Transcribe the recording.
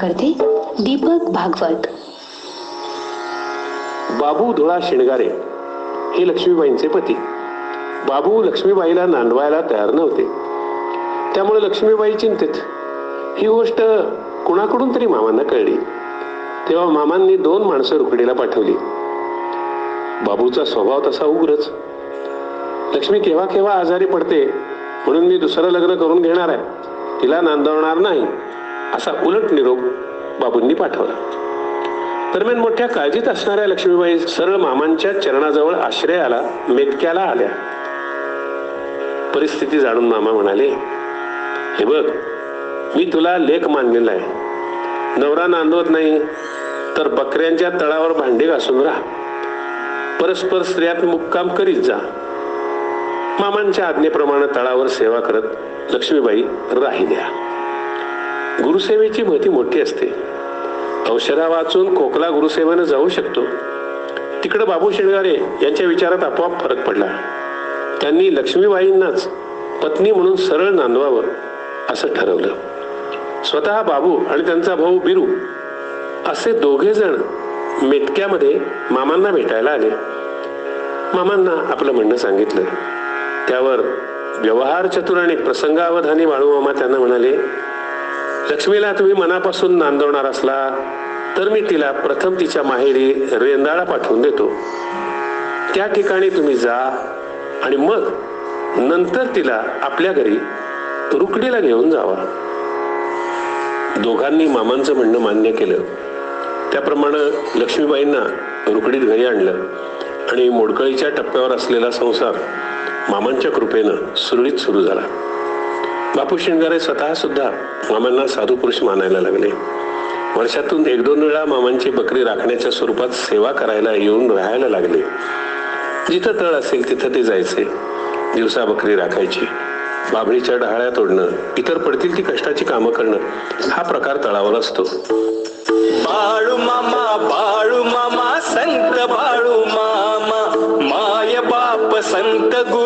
करते दीपक भागवत. बाबू धुळा शिणगारे हे लक्ष्मीबाईंचे पती. बाबू लक्ष्मीबाईला नांदवायला तयार नव्हते. त्यामुळे लक्ष्मीबाई चिंतित. ही गोष्ट कुणाकडून तरी मामांना कळली. तेव्हा मामांनी दोन माणसं रुकडीला पाठवली. बाबूचा स्वभाव तसा उग्रच. लक्ष्मी केव्हा केव्हा आजारी पडते म्हणून मी दुसरं लग्न करून घेणार आहे. तिला नांदवणार नाही. असा उलट निरोप बाबूंनी पाठवला. दरम्यान मोठ्या काळजीत असणाऱ्या लक्ष्मीबाई सरळ मामांच्या चरणाजवळ आश्रयाला मेटक्याला आल्या. परिस्थिती जाणून मामा म्हणाले हे बघ मी तुला लेख मानलेला आहे. नवरा नांदवत नाही तर बकऱ्यांच्या तळावर भांडी घासून राहा. परस्पर स्त्रियात मुक्काम करीत जा. मामांच्या आज्ञेप्रमाणे तळावर सेवा करत लक्ष्मीबाई राहिल्या. गुरुसेवेची महती मोठी असते. औषधा वाचून खोकला गुरुसेवेनं जाऊ शकतो. तिकडं बाबू शेणगारे यांच्या विचारात आपोआप फरक पडला. त्यांनी लक्ष्मीबाईंनाच पत्नी म्हणून सरळ नांदवावं असं ठरवलं. स्वतः बाबू आणि त्यांचा भाऊ बिरू असे दोघे जण मेटक्यामध्ये मामांना भेटायला आले. मामांना आपलं म्हणणं सांगितलं. त्यावर व्यवहार चतुर आणि प्रसंगावधानी बाळू मामा त्यांना म्हणाले लक्ष्मीला तुम्ही मनापासून नांदवणार असला तर मी तिला प्रथम तिच्या माहेरी रेंदाळा पाठवून देतो. त्या ठिकाणी तुम्ही जा आणि मग नंतर तिला आपल्या घरी रुकडीला घेऊन जावा. दोघांनी मामांचं म्हणणं मान्य केलं. त्याप्रमाणे लक्ष्मीबाईंना रुकडीत घरी आणलं आणि मोडकळीच्या टप्प्यावर असलेला संसार मामांच्या कृपेनं सुरळीत सुरू झाला. बापू शिंगारे स्वतः सुद्धा मामांना साधू पुरुष मानायला लागले. वर्षातून एक दोन वेळा मामांची बकरी राखण्याच्या स्वरूपात सेवा करायला येऊन राहायला लागले. जिथं तळ असेल तिथं ते जायचे. दिवसा बकरी राखायची. बाभळीच्या डहाळ्या तोडणं इतर पडतील ती कष्टाची कामं करणं हा प्रकार तळावर असतो. बाळू मामा बाळू मामा संत बाळू मामा माय बाप संत गु